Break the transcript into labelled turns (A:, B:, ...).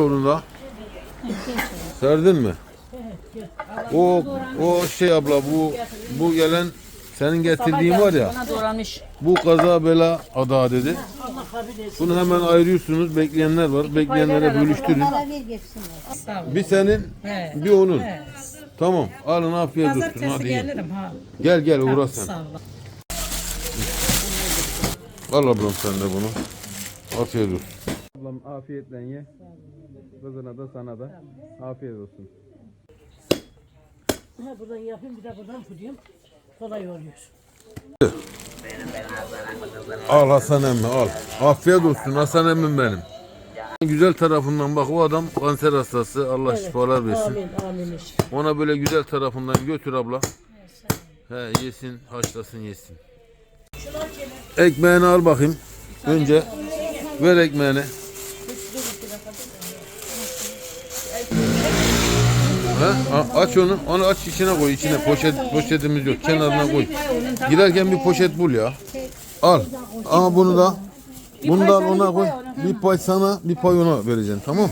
A: Onu da. Serdin mi? O o şey abla bu bu gelen senin getirdiğin var ya
B: Bana
A: bu kaza bela ada dedi. Bunu hemen ayırıyorsunuz. Bekleyenler var. Bekleyenlere bölüştürün. Bir senin, bir onun. Tamam. Alın afiyet olsun. Hadi yiyin.
B: gelirim ha.
A: Gel gel uğra sen.
B: Sağ ol.
A: Al ablam sen de bunu. Afiyet olsun.
C: Ablam afiyetle ye. Kızına da sana da afiyet olsun.
D: Ha, buradan yapayım bir de buradan fırlayayım. Kolay oluyor.
A: Al Hasan emmi al. Afiyet olsun Hasan emmim benim. Güzel tarafından bak o adam kanser hastası. Allah şifalar versin.
D: Amin amin.
A: Ona böyle güzel tarafından götür abla. He yesin, haşlasın yesin. Ekmeğini al bakayım. Önce ver ekmeğini. He? A- aç onu. Onu aç içine koy. içine poşet poşetimiz yok. Kenarına koy. Giderken bir poşet bul ya. Al. Ama bunu da bunu da al ona koy. Bir pay sana, bir pay ona vereceksin. Tamam?